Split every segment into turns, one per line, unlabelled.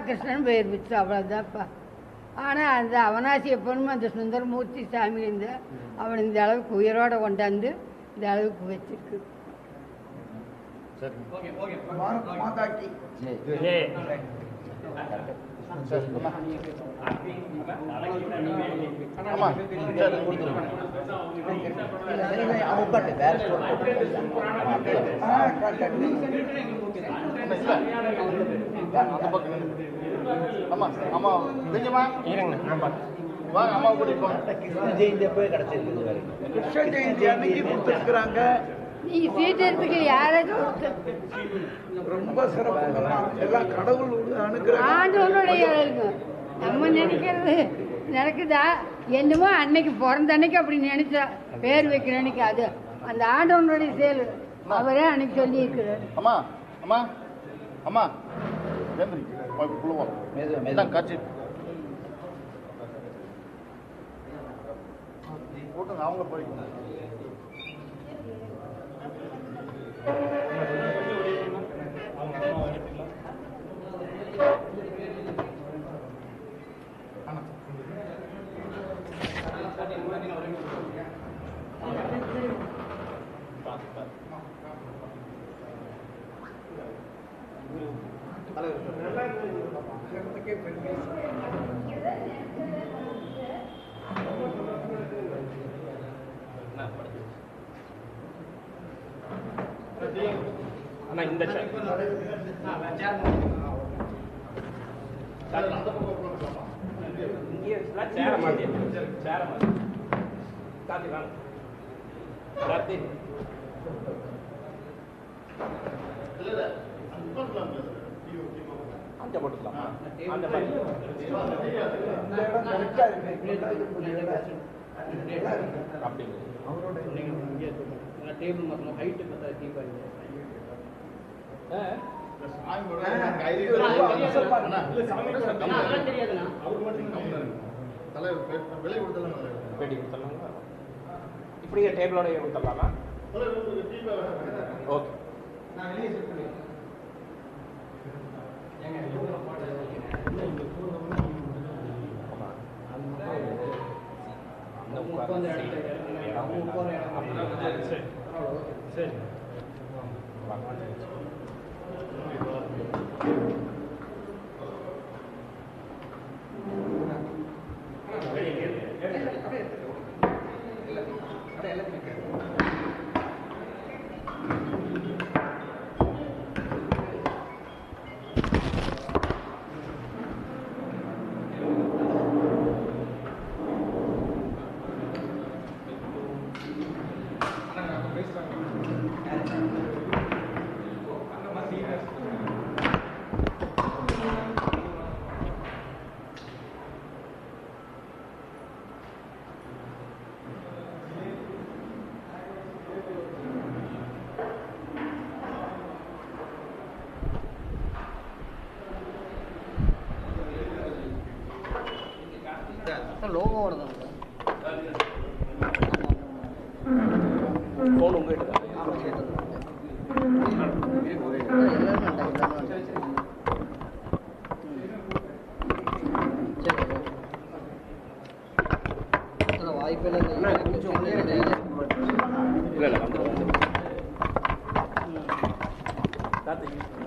ராதாகிருஷ்ணன் பேர் வச்சு அவ்வளோதான்ப்பா ஆனால் அந்த அவனாசியப்பனும் அந்த சுந்தரமூர்த்தி சாமி இருந்த அவன் இந்த அளவுக்கு உயிரோட கொண்டாந்து இந்த அளவுக்கு வச்சிருக்கு.
வேற ஆ கரெக்ட்
அந்த பக்கம் நில்லு. ஆமா ஆமா. தெரியுமா? வாங்க அம்மா கூட்டிட்டு போங்க
கிருஷ்ண ஜெயந்தி போய் கிடைச்சிருக்கு வரைக்கும் கிருஷ்ண ஜெயந்தி அன்னைக்கு கொடுத்துருக்குறாங்க.
நீங்கள் சீட்டு எடுத்துக்க யாராவது
ரொம்ப சிறப்பு எல்லாம் கடவுள்
ஆண்டவனுடைய. நம்ம நினைக்கிறது நடக்குதா? என்னமோ அன்னைக்கு பிறந்த அன்னைக்கு அப்படி நினைச்சா பேர் வைக்கிற அன்னைக்கு அது. அந்த ஆண்டவனுடைய செயல் அவரே அன்னைக்கு சொல்லி இருக்கிறார்
அம்மா அம்மா அம்மா. ஏந்திரி. போய். இதான் காட்சி. போட்டுங்க அவங்க போய்க்கணும்
அண்ணா இந்த இங்கே சேர மாட்டேன் சேர மாட்டேன் காத்தி வாங்க. காத்தி அந்த போட்டுக்கலாம். அந்த மாதிரி
இந்த இடம் கரெக்டா இருக்கு.
அப்படி
டேபிள் மாற்றணும் ஹைட்டு பார்த்தா தீபா அதெல்லாம் தெரியாதுண்ணா
தலைவர் விலை கொடுத்தலாம்
வெடி கொடுத்துடலாங்களா இப்படியே டேபிளோட கொடுத்துடலாமா? ஓகே. இடம்
அவங்க போகிற இடம்
சரி சரி
லோகோட தான்
ஃபோன் உங்ககிட்ட தான்
வாய்ப்பெல்லாம் கொஞ்சம்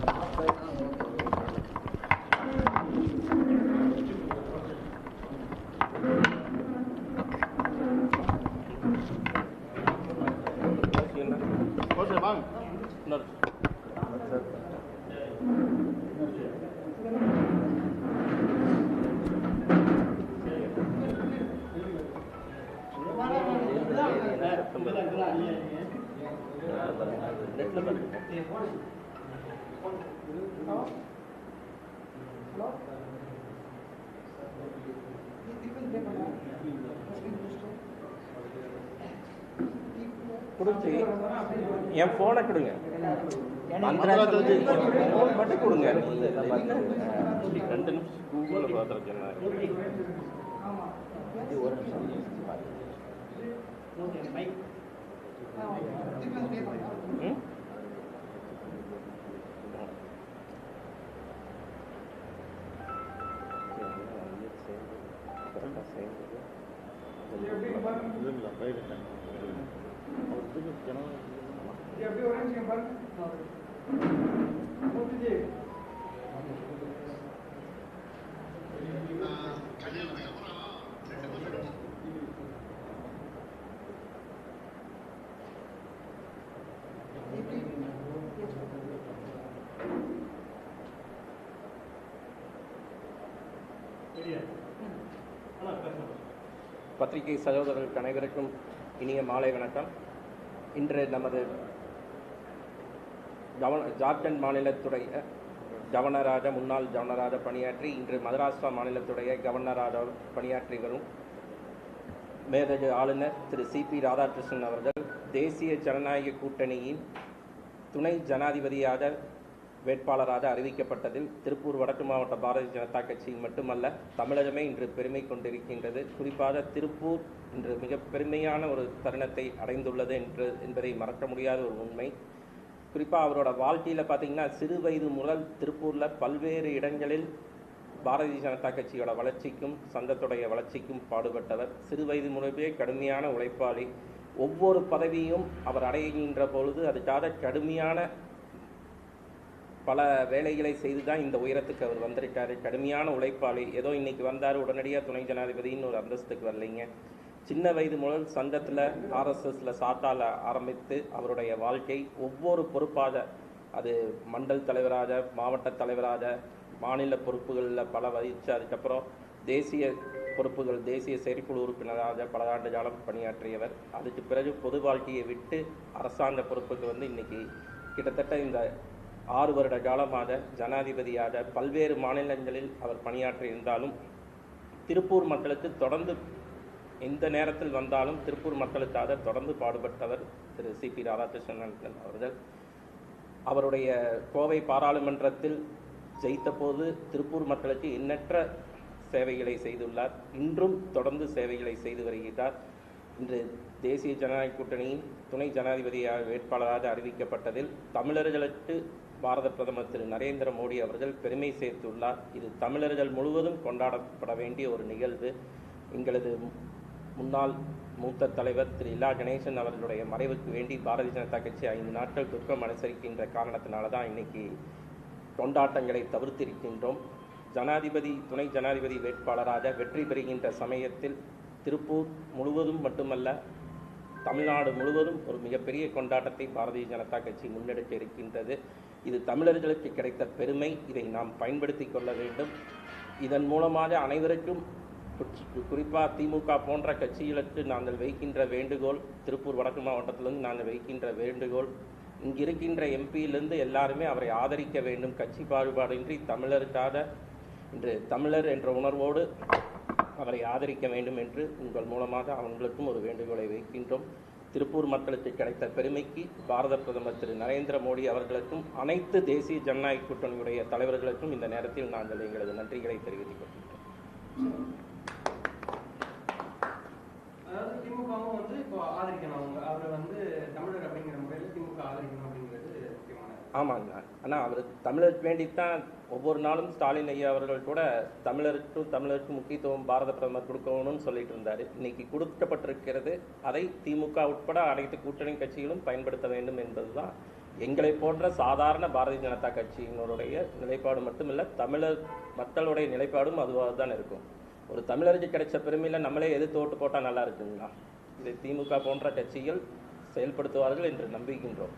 கொடுத்து என் ஃபோனை கொடுங்க. ஃபோன் மட்டும் கொடுங்க. ரெண்டு நிமிஷம். கூகுளில் பார்த்துருக்கேன்
ஒரு நிமிஷம். சேர்ந்து சேர்ந்து
பத்திரிகை சகோதரர்களுக்கு அனைவருக்கும் இனிய மாலை வணக்கம். இன்று நமது கவன ஜார்க்கண்ட் மாநிலத்துடைய கவர்னராக முன்னாள் கவர்னராக பணியாற்றி இன்று மகாராஷ்டிரா மாநிலத்துடைய கவர்னராக பணியாற்றி வரும் மேதகு ஆளுநர் திரு சி பி ராதாகிருஷ்ணன் அவர்கள் தேசிய ஜனநாயக கூட்டணியின் துணை ஜனாதிபதியாக வேட்பாளராக அறிவிக்கப்பட்டதில் திருப்பூர் வடக்கு மாவட்ட பாரதிய ஜனதா கட்சி மட்டுமல்ல தமிழகமே இன்று பெருமை கொண்டிருக்கின்றது. குறிப்பாக திருப்பூர் இன்று மிக பெருமையான ஒரு தருணத்தை அடைந்துள்ளது என்று என்பதை மறக்க முடியாத ஒரு உண்மை. குறிப்பாக அவரோட வாழ்க்கையில் பார்த்தீங்கன்னா சிறு வயது முதல் திருப்பூரில் பல்வேறு இடங்களில் பாரதிய ஜனதா கட்சியோட வளர்ச்சிக்கும் சங்கத்துடைய வளர்ச்சிக்கும் பாடுபட்டவர். சிறு வயது முதலே கடுமையான உழைப்பாளி. ஒவ்வொரு பதவியும் அவர் அடைகின்ற பொழுது அதுக்காக கடுமையான பல வேலைகளை செய்து தான் இந்த உயரத்துக்கு அவர் வந்திருக்காரு. கடுமையான உழைப்பாளி. ஏதோ இன்னைக்கு வந்தார் உடனடியாக துணை ஜனாதிபதின்னு ஒரு அந்தஸ்துக்கு வரலைங்க. சின்ன வயது முதல் சங்கத்தில் ஆர்எஸ்எஸில் சாத்தால ஆரம்பித்து அவருடைய வாழ்க்கை ஒவ்வொரு பொறுப்பாக அது மண்டல் தலைவராக மாவட்ட தலைவராக மாநில பொறுப்புகளில் பல வகித்து அதுக்கப்புறம் தேசிய பொறுப்புகள் தேசிய செயற்குழு உறுப்பினராக பல ஆண்டு காலம் பணியாற்றியவர். அதுக்கு பிறகு பொது வாழ்க்கையை விட்டு அரசாங்க பொறுப்புக்கு வந்து இன்னைக்கு கிட்டத்தட்ட இந்த ஆறு வருட காலமாக ஜனாதிபதியாக பல்வேறு மாநிலங்களில் அவர் பணியாற்றி இருந்தாலும் திருப்பூர் மக்களுக்கு தொடர்ந்து எந்த நேரத்தில் வந்தாலும் திருப்பூர் மக்களுக்காக தொடர்ந்து பாடுபட்டவர் திரு சி பி ராதாகிருஷ்ணன் அவர்கள். அவருடைய கோவை பாராளுமன்றத்தில் ஜெயித்த போது திருப்பூர் மக்களுக்கு எண்ணற்ற சேவைகளை செய்துள்ளார். இன்றும் தொடர்ந்து சேவைகளை செய்து வருகிறார். இன்று தேசிய ஜனநாயக கூட்டணியின் துணை ஜனாதிபதியாக வேட்பாளராக அறிவிக்கப்பட்டதில் தமிழர்களுக்கு பாரத பிரதமர் திரு நரேந்திர மோடி அவர்கள் பெருமை சேர்த்துள்ளார். இது தமிழர்கள் முழுவதும் கொண்டாடப்பட வேண்டிய ஒரு நிகழ்வு. எங்களது முன்னாள் மூத்த தலைவர் திரு இல்லா கணேசன் அவர்களுடைய மறைவுக்கு வேண்டி பாரதிய ஜனதா கட்சி ஐந்து நாட்கள் துக்கம் அனுசரிக்கின்ற காரணத்தினால தான் இன்னைக்கு கொண்டாட்டங்களை தவிர்த்திருக்கின்றோம். ஜனாதிபதி துணை ஜனாதிபதி வேட்பாளராக வெற்றி பெறுகின்ற சமயத்தில் திருப்பூர் முழுவதும் மட்டுமல்ல தமிழ்நாடு முழுவதும் ஒரு மிகப்பெரிய கொண்டாட்டத்தை பாரதிய ஜனதா கட்சி முன்னெடுக்க இருக்கின்றது. இது தமிழர்களுக்கு கிடைத்த பெருமை. இதை நாம் பயன்படுத்தி கொள்ள வேண்டும். இதன் மூலமாக அனைவருக்கும் குறிப்பாக திமுக போன்ற கட்சிகளுக்கு நாங்கள் வைக்கின்ற வேண்டுகோள் திருப்பூர் வடக்கு மாவட்டத்திலிருந்து நாங்கள் வைக்கின்ற வேண்டுகோள் இங்கிருக்கின்ற எம்பியிலிருந்து எல்லாருமே அவரை ஆதரிக்க வேண்டும். கட்சி பாகுபாடின்றி தமிழருக்காக இன்று தமிழர் என்ற உணர்வோடு அவரை ஆதரிக்க வேண்டும் என்று உங்கள் மூலமாக அவங்களுக்கும் ஒரு வேண்டுகோளை வைக்கின்றோம். திருப்பூர் மக்களுக்கு கிடைத்த பெருமைக்கு பாரத பிரதமர் திரு நரேந்திர மோடி அவர்களுக்கும் அனைத்து தேசிய ஜனநாயக கூட்டணியுடைய தலைவர்களுக்கும் இந்த நேரத்தில் நாங்கள் எங்களது நன்றிகளை தெரிவித்துக் கொள்கின்றோம்
அதாவது திமுகவும் வந்து இப்போ ஆதரிக்கணும். அவங்க அவரை வந்து தமிழர் அப்படிங்கிற முறையில் திமுக ஆதரிக்கணும் அப்படிங்கிறது முக்கியமான
ஆமாங்க. ஆனால் அவர் தமிழருக்கு வேண்டித்தான் ஒவ்வொரு நாளும் ஸ்டாலின் ஐயா அவர்கள் கூட தமிழருக்கும் தமிழருக்கு முக்கியத்துவம் பாரத பிரதமர் கொடுக்கணும்னு சொல்லிட்டு இருந்தார். இன்னைக்கு கொடுக்கப்பட்டிருக்கிறது. அதை திமுக உட்பட அனைத்து கூட்டணி கட்சிகளும் பயன்படுத்த வேண்டும் என்பதுதான் எங்களை போன்ற சாதாரண பாரதிய ஜனதா கட்சியினருடைய நிலைப்பாடு மட்டுமில்ல தமிழர் மக்களுடைய நிலைப்பாடும் அதுவாக தான் இருக்கும். ஒரு தமிழருக்கு கிடைச்ச பெருமையில் நம்மளே எதிர்த்து ஓட்டு போட்டால் நல்லா இருக்குங்களா? இதை திமுக போன்ற கட்சிகள் செயல்படுத்துவார்கள் என்று நம்புகின்றோம்.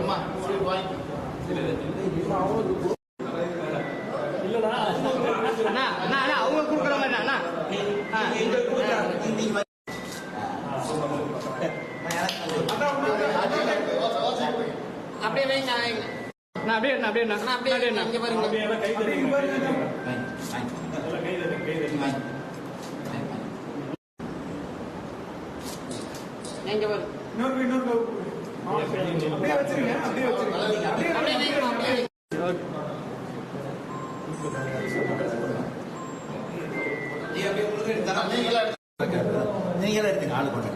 அம்மா ஸ்வீட் வாங்கி
அண்ணா அண்ணா அண்ணா அவங்க கொடுக்குற மாதிரி அண்ணா அப்படியே வைங்க நான் அப்படியே நான் அப்படியே நான் அப்படியே நான் இங்க பாருங்க இங்க பாருங்க அப்படியே வைங்க அப்படியே
நீங்களே எடுத்துங்க ஆளு கொண்டு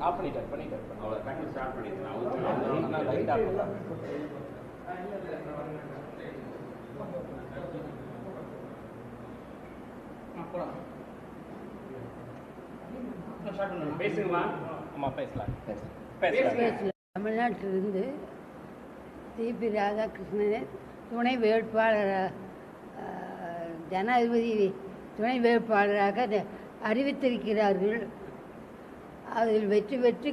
ஆஃப் பண்ணிட்டார் பண்ணிட்டார் அவ்வளோ ஸ்டார்ட் பண்ணிட்டேன் லைட் ஆஃப் பேசுங்களா ஆமா பேசலாம் பேசலாம்
பேசல தமிழ்நாட்டிலிருந்து சிபி ராதாகிருஷ்ணனை துணை வேட்பாளர் ஜனாதிபதி துணை வேட்பாளராக அறிவித்திருக்கிறார்கள். அதில் வெற்றி பெற்று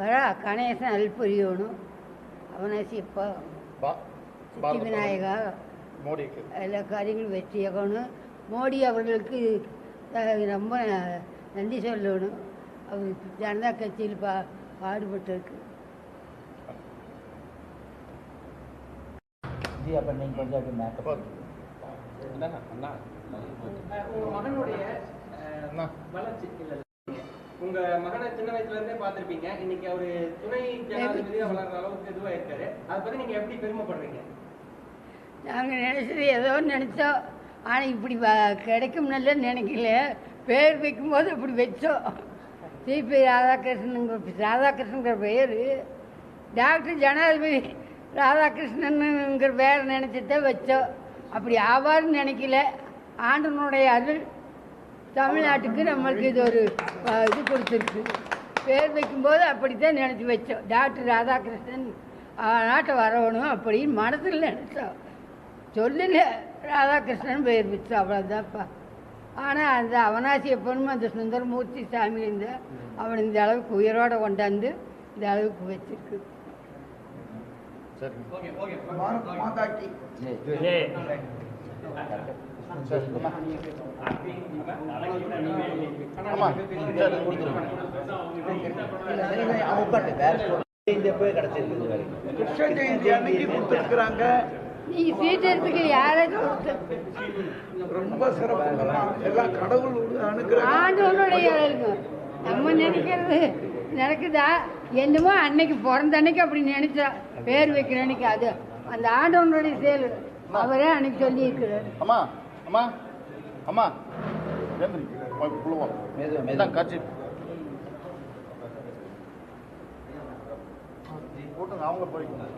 வர கணேசன் அல்புரியணும் அவனாசி இப்போ
பா
சித்தி விநாயகா எல்லா காரியங்களும் வெற்றியாகணும் மோடி அவர்களுக்கு ரொம்ப நன்றி சொல்லணும். அவர் ஜனதா கட்சியில் பா பாடுபட்டிருக்கு.
जी अपन नहीं पड़ जाके मैकअप
அண்ணா அண்ணா
உங்க மகனுடைய அஹ்,
அண்ணா.
வளர்ச்சி இல்ல இல்ல. உங்க மகனை சின்ன வயசுல இருந்தே பார்த்திருப்பீங்க இன்னைக்கு அவரு துணை ஜனாதிபதியா வளர்ற அளவுக்கு இதுவா இருக்காரு அதை பத்தி நீங்க எப்படி பெருமைப்படுறீங்க
நாங்கள் நினச்சது ஏதோ நினச்சோம் ஆனால் இப்படி வ- கிடைக்கும் நல்ல நினைக்கல பேர் வைக்கும்போது இப்படி வச்சோம் சிபி ராதாகிருஷ்ணனுங்கிற ராதாகிருஷ்ணங்கிற பேர் டாக்டர் ஜனாதிபதி ராதாகிருஷ்ணனுங்கிற பேர் நினச்சிதான் வச்சோம் அப்படி ஆவார்னு நினைக்கல. ஆண்டனுடைய அருள் தமிழ்நாட்டுக்கு நம்மளுக்கு இது ஒரு இது கொடுத்துருக்கு. பேர் வைக்கும்போது அப்படித்தான் நினச்சி வச்சோம் டாக்டர் ராதாகிருஷ்ணன் நாட்டை வரணும் அப்படின்னு மனசில் நினச்சோம் சொல்லல. ராதாகிருஷ்ணன் பேர் வச்சோம் அவ்வளோதான்ப்பா ஆனால் அந்த அவனாசி எப்பவும் அந்த சுந்தரமூர்த்தி சாமி இருந்த அவன் இந்த அளவுக்கு உயரோடு கொண்டாந்து இந்த அளவுக்கு வச்சிருக்கு
சரிங்க
ஓகே ஓகே
சரி அம்மா அம்மா சரி கொடுத்துருங்க
அவன்
கிருஷ்ண ஜெயந்தி அன்னைக்கு கொடுத்துருக்குறாங்க.
நீங்கள் சீட்டத்துக்கு யாராச்சும்
ரொம்ப சிறப்புங்கம்மா எல்லாம் கடவுள்
ஆண்டவனுடைய அருள்ங்க. நம்ம நினைக்கிறது நடக்குதா? என்னமோ அன்னைக்கு பிறந்த அன்னைக்கு அப்படி நினைச்சா பேர் வைக்கிற அன்னைக்கு அது. அந்த ஆண்டவனுடைய செயல் அவரே அன்னைக்கு சொல்லி இருக்கிறார்
அம்மா அம்மா. அம்மா காட்சி. அவங்க போய்க்கணும்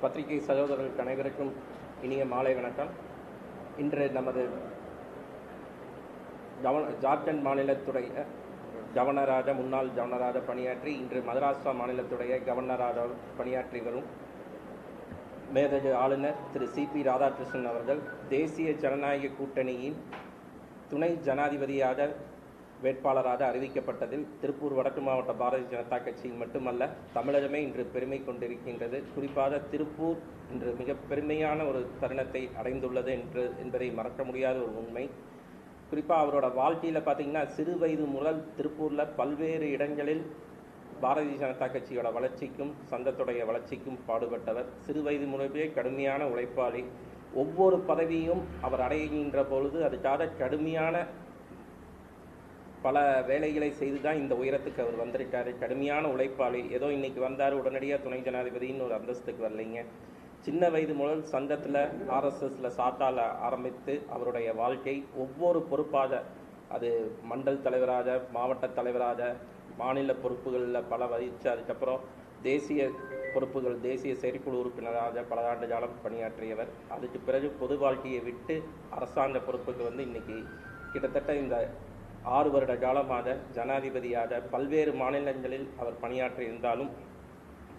பத்திரிகை சகோதரர்கள் அனைவருக்கும் இனிய மாலை வணக்கம். இன்று நமது கவன ஜார்க்கண்ட் மாநிலத்துடைய கவர்னராக முன்னாள் கவர்னராக பணியாற்றி இன்று மகாராஷ்டிரா மாநிலத்துடைய கவர்னராக பணியாற்றி வரும் மேதகு ஆளுநர் திரு சிபி ராதாகிருஷ்ணன் அவர்கள் தேசிய ஜனநாயக கூட்டணியின் துணை ஜனாதிபதியாக வேட்பாளராக அறிவிக்கப்பட்டதில் திருப்பூர் வடக்கு மாவட்ட பாரதிய ஜனதா கட்சியில் மட்டுமல்ல தமிழகமே இன்று பெருமை கொண்டிருக்கின்றது. குறிப்பாக திருப்பூர் இன்று மிக பெருமையான ஒரு தருணத்தை அடைந்துள்ளது என்று என்பதை மறக்க முடியாத ஒரு உண்மை. குறிப்பாக அவரோட வாழ்க்கையில் பார்த்தீங்கன்னா சிறு வயது முதல் திருப்பூரில் பல்வேறு இடங்களில் பாரதிய ஜனதா கட்சியோட வளர்ச்சிக்கும் சந்தத்துடைய வளர்ச்சிக்கும் பாடுபட்டவர். சிறு வயது முதலே கடுமையான உழைப்பாளி. ஒவ்வொரு பதவியும் அவர் அடைகின்ற பொழுது அதுக்காக கடுமையான பல வேலைகளை செய்து தான் இந்த உயரத்துக்கு அவர் வந்திருக்காரு. கடுமையான உழைப்பாளி. ஏதோ இன்னைக்கு வந்தார் உடனடியாக துணை ஜனாதிபதின்னு ஒரு அந்தஸ்துக்கு வரலைங்க. சின்ன வயது முதல் சங்கத்தில் ஆர்எஸ்எஸில் சாத்தால ஆரம்பித்து அவருடைய வாழ்க்கை ஒவ்வொரு பொறுப்பாக அது மண்டல் தலைவராக மாவட்ட தலைவராக மாநில பொறுப்புகளில் பல வகித்து அதுக்கப்புறம் தேசிய பொறுப்புகள் தேசிய செயற்குழு உறுப்பினராக பல ஆண்டு காலம் பணியாற்றியவர். அதுக்கு பிறகு பொது வாழ்க்கையை விட்டு அரசாங்க பொறுப்புக்கு வந்து இன்னைக்கு கிட்டத்தட்ட இந்த ஆறு வருட காலமாக ஜனாதிபதியாக பல்வேறு மாநிலங்களில் அவர் பணியாற்றியிருந்தாலும்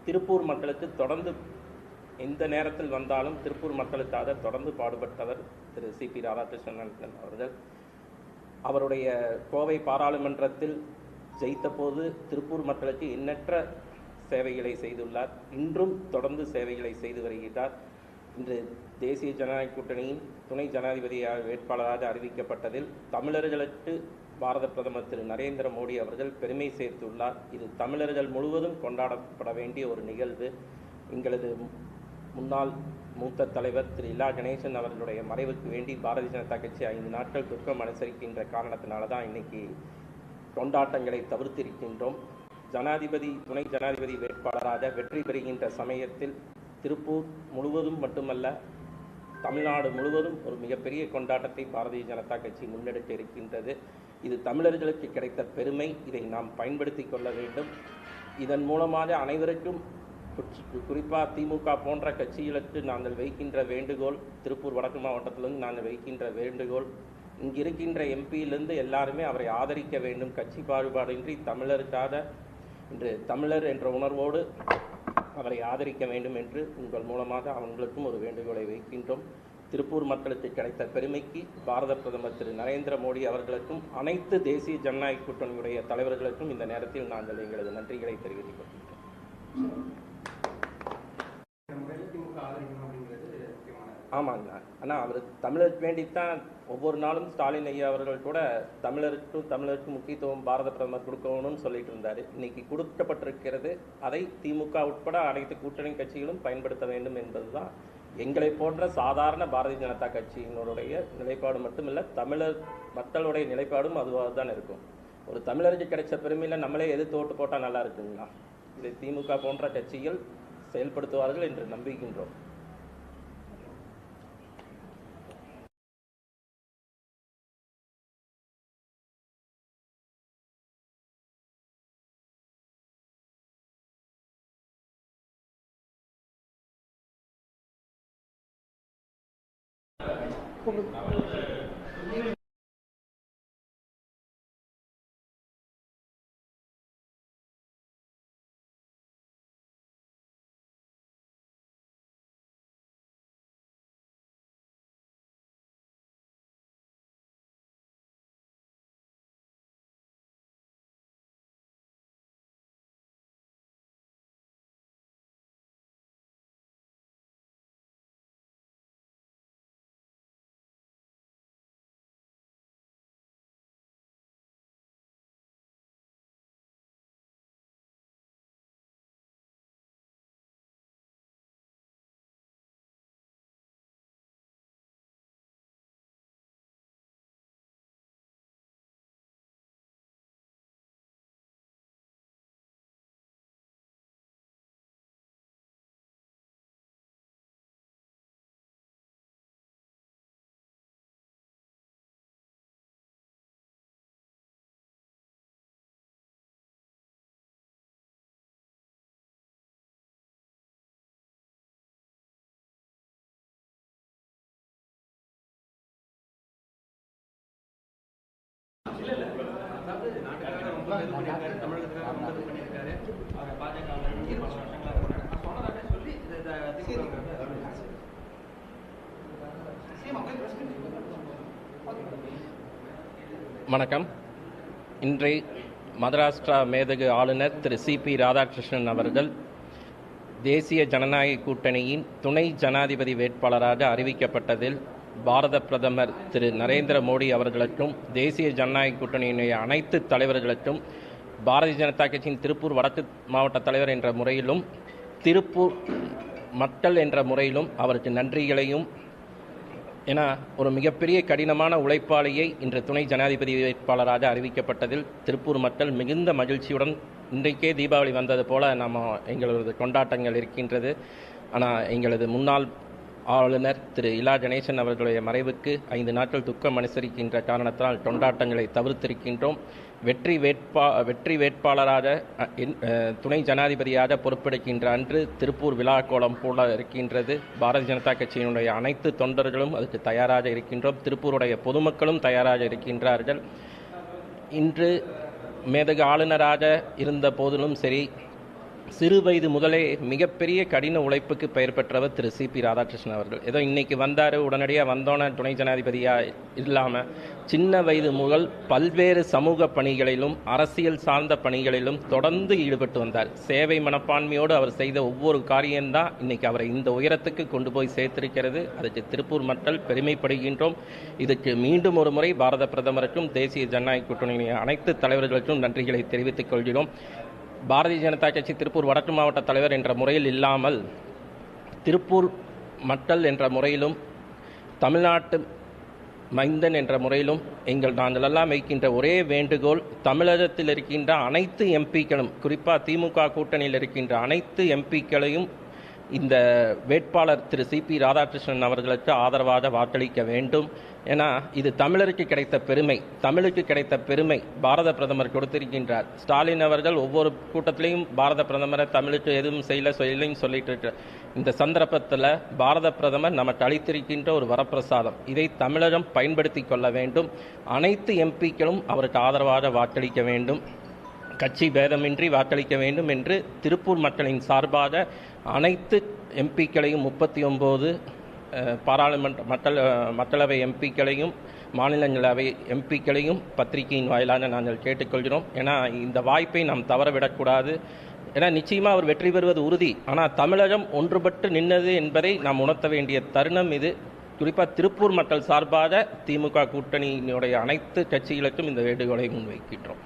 திருப்பூர் மக்களுக்கு தொடர்ந்து எந்த நேரத்தில் வந்தாலும் திருப்பூர் மக்களுக்காக தொடர்ந்து பாடுபட்டவர் திரு சி பி ராதாகிருஷ்ணன் அவர்கள். அவருடைய கோவை பாராளுமன்றத்தில் ஜெயித்தபோது திருப்பூர் மக்களுக்கு எண்ணற்ற சேவைகளை செய்துள்ளார். இன்றும் தொடர்ந்து சேவைகளை செய்து வருகிறார். இன்று தேசிய ஜனநாயக கூட்டணியின் துணை ஜனாதிபதியாக வேட்பாளராக அறிவிக்கப்பட்டதில் தமிழர்களுக்கு பாரத பிரதமர் திரு நரேந்திர மோடி அவர்கள் பெருமை சேர்த்துள்ளார். இது தமிழர்கள் முழுவதும் கொண்டாடப்பட வேண்டிய ஒரு நிகழ்வு. எங்களது முன்னாள் மூத்த தலைவர் திரு இலா கணேசன் அவர்களுடைய மறைவுக்கு வேண்டி பாரதிய ஜனதா கட்சி ஐந்து நாட்கள் துக்கம் அனுசரிக்கின்ற காரணத்தினால தான் இன்னைக்கு கொண்டாட்டங்களை தவிர்த்திருக்கின்றோம். ஜனாதிபதி துணை ஜனாதிபதி வேட்பாளராக வெற்றி பெறுகின்ற சமயத்தில் திருப்பூர் முழுவதும் மட்டுமல்ல தமிழ்நாடு முழுவதும் ஒரு மிகப்பெரிய கொண்டாட்டத்தை பாரதிய ஜனதா கட்சி முன்னெடுக்க இருக்கின்றது. இது தமிழர்களுக்கு கிடைத்த பெருமை. இதை நாம் பயன்படுத்தி கொள்ள வேண்டும். இதன் மூலமாக அனைவருக்கும் குறிப்பாக திமுக போன்ற கட்சிகளுக்கு நாங்கள் வைக்கின்ற வேண்டுகோள் திருப்பூர் வடக்கு மாவட்டத்திலிருந்து நாங்கள் வைக்கின்ற வேண்டுகோள் இங்கு இருக்கின்ற எம்பியிலிருந்து எல்லாருமே அவரை ஆதரிக்க வேண்டும். கட்சி பாகுபாடின்றி தமிழருக்காக இன்று தமிழர் என்ற உணர்வோடு அவரை ஆதரிக்க வேண்டும் என்று உங்கள் மூலமாக அவங்களுக்கும் ஒரு வேண்டுகோளை வைக்கின்றோம். திருப்பூர் மக்களுக்கு கிடைத்த பெருமைக்கு பாரத பிரதமர் திரு நரேந்திர மோடி அவர்களுக்கும் அனைத்து தேசிய ஜனநாயக கூட்டணியுடைய தலைவர்களுக்கும் இந்த நேரத்தில் நாங்கள் எங்களது நன்றிகளை தெரிவித்துக்
கொள்கிறோம்
ஆமாங்க. ஆனால் அவர் தமிழருக்கு வேண்டித்தான் ஒவ்வொரு நாளும் ஸ்டாலின் ஐயா அவர்கள் கூட தமிழருக்கும் தமிழருக்கு முக்கியத்துவம் பாரத பிரதமர் கொடுக்கணும்னு சொல்லிட்டு இருந்தார். இன்னைக்கு கொடுக்கப்பட்டிருக்கிறது. அதை திமுக உட்பட அனைத்து கூட்டணி கட்சிகளும் பயன்படுத்த வேண்டும் என்பதுதான் எங்களை போன்ற சாதாரண பாரதிய ஜனதா கட்சியினருடைய நிலைப்பாடு மட்டுமில்ல தமிழர் மக்களுடைய நிலைப்பாடும் அதுவாக தான் இருக்கும். ஒரு தமிழருக்கு கிடைச்ச பெருமையில் நம்மளே எதிர்த்து ஓட்டு போட்டால் நல்லா இருக்குங்களா? இதை திமுக போன்ற கட்சிகள் செயல்படுத்துவார்கள் என்று நம்புகின்றோம்.
அதாவது
வணக்கம். இன்றை மகாராஷ்டிரா மேதகு ஆளுநர் திரு சிபி ராதாகிருஷ்ணன் அவர்கள் தேசிய ஜனநாயக கூட்டணியின் துணை ஜனாதிபதி வேட்பாளராக அறிவிக்கப்பட்டதில் பாரத பிரதமர் திரு நரேந்திர மோடி அவர்களுக்கும் தேசிய ஜனநாயக கூட்டணியினுடைய அனைத்து தலைவர்களுக்கும் பாரதிய ஜனதா கட்சியின் திருப்பூர் வடக்கு மாவட்ட தலைவர் என்ற முறையிலும் திருப்பூர் மக்கள் என்ற முறையிலும் அவருக்கு நன்றிகளையும் என ஒரு மிகப்பெரிய கடினமான உழைப்பாளியை இன்று துணை ஜனாதிபதி வேட்பாளராக அறிவிக்கப்பட்டதில் திருப்பூர் மக்கள் மிகுந்த மகிழ்ச்சியுடன் இன்றைக்கே தீபாவளி வந்தது போல நம்ம எங்களது கொண்டாட்டங்கள் இருக்கின்றது. ஆனால் எங்களது முன்னாள் ஆளுநர் திரு இலா கணேசன் அவர்களுடைய மறைவுக்கு ஐந்து நாட்கள் துக்கம் அனுசரிக்கின்ற காரணத்தால் கொண்டாட்டங்களை தவிர்த்திருக்கின்றோம். வெற்றி வேட்பா வெற்றி வேட்பாளராக துணை ஜனாதிபதியாக பொறுப்பெடுக்கின்ற அன்று திருப்பூர் விழா கோலம் போல இருக்கின்றது. பாரதிய ஜனதா கட்சியினுடைய அனைத்து தொண்டர்களும் அதுக்கு தயாராக இருக்கின்றோம். திருப்பூருடைய பொதுமக்களும் தயாராக இருக்கின்றார்கள். இன்று மேதகு ஆளுநராக இருந்த போதிலும் சரி சிறு வயது முதலே மிகப்பெரிய கடின உழைப்புக்கு பெயர் பெற்றவர் திரு சிபி ராதாகிருஷ்ணன் அவர்கள். ஏதோ இன்னைக்கு வந்தார் உடனடியாக வந்தோன துணை ஜனாதிபதியாக இல்லாமல் சின்ன வயது முதல் பல்வேறு சமூக பணிகளிலும் அரசியல் சார்ந்த பணிகளிலும் தொடர்ந்து ஈடுபட்டு வந்தார். சேவை மனப்பான்மையோடு அவர் செய்த ஒவ்வொரு காரியம்தான் இன்னைக்கு அவரை இந்த உயரத்துக்கு கொண்டு போய் சேர்த்திருக்கிறது. அதற்கு திருப்பூர் மக்கள் பெருமைப்படுகின்றோம். இதுக்கு மீண்டும் ஒரு முறை பாரத பிரதமருக்கும் தேசிய ஜனநாயக கூட்டணியின் அனைத்து தலைவர்களுக்கும் நன்றிகளை தெரிவித்துக் கொள்கிறோம். பாரதிய ஜனதா கட்சி திருப்பூர் வடக்கு மாவட்ட தலைவர் என்ற முறையில் இல்லாமல் திருப்பூர் மக்கள் என்ற முறையிலும் தமிழ்நாட்டு மைந்தன் என்ற முறையிலும் எங்கள் நாங்கள் எல்லாம் வைக்கின்ற ஒரே வேண்டுகோள் தமிழகத்தில் இருக்கின்ற அனைத்து எம்பிக்களும் குறிப்பாக திமுக கூட்டணியில் இருக்கின்ற அனைத்து எம்பிக்களையும் இந்த வேட்பாளர் திரு சிபி ராதாகிருஷ்ணன் அவர்களுக்கு ஆதரவாக வாக்களிக்க வேண்டும். ஏன்னா இது தமிழருக்கு கிடைத்த பெருமை. தமிழுக்கு கிடைத்த பெருமை பாரத பிரதமர் கொடுத்திருக்கின்றார். ஸ்டாலின் அவர்கள் ஒவ்வொரு கூட்டத்திலையும் பாரத பிரதமரை தமிழுக்கு எதுவும் செய்யல செய்யலைன்னு சொல்லிட்டு இந்த சந்தர்ப்பத்தில் பாரத பிரதமர் நமக்கு அளித்திருக்கின்ற ஒரு வரப்பிரசாதம். இதை தமிழகம் பயன்படுத்தி கொள்ள வேண்டும். அனைத்து எம்பிக்களும் அவருக்கு ஆதரவாக வாக்களிக்க வேண்டும். கட்சி பேதமின்றி வாக்களிக்க வேண்டும் என்று திருப்பூர் மக்களின் சார்பாக அனைத்து எம்பிக்களையும் முப்பத்தி ஒம்பது பாராளுமன்ற மக்கள் மக்களவை எம்பிக்களையும் மாநிலங்களவை எம்பிக்களையும் பத்திரிகையின் வாயிலாக நாங்கள் கேட்டுக்கொள்கிறோம். ஏன்னா இந்த வாய்ப்பை நாம் தவறவிடக்கூடாது. ஏன்னா நிச்சயமாக அவர் வெற்றி பெறுவது உறுதி. ஆனால் தமிழகம் ஒன்றுபட்டு நின்னது என்பதை நாம் உணர்த்த வேண்டிய தருணம் இது. குறிப்பாக திருப்பூர் மக்கள் சார்பாக திமுக கூட்டணியினுடைய அனைத்து கட்சிகளுக்கும் இந்த வேண்டுகோளை முன்வைக்கின்றோம்.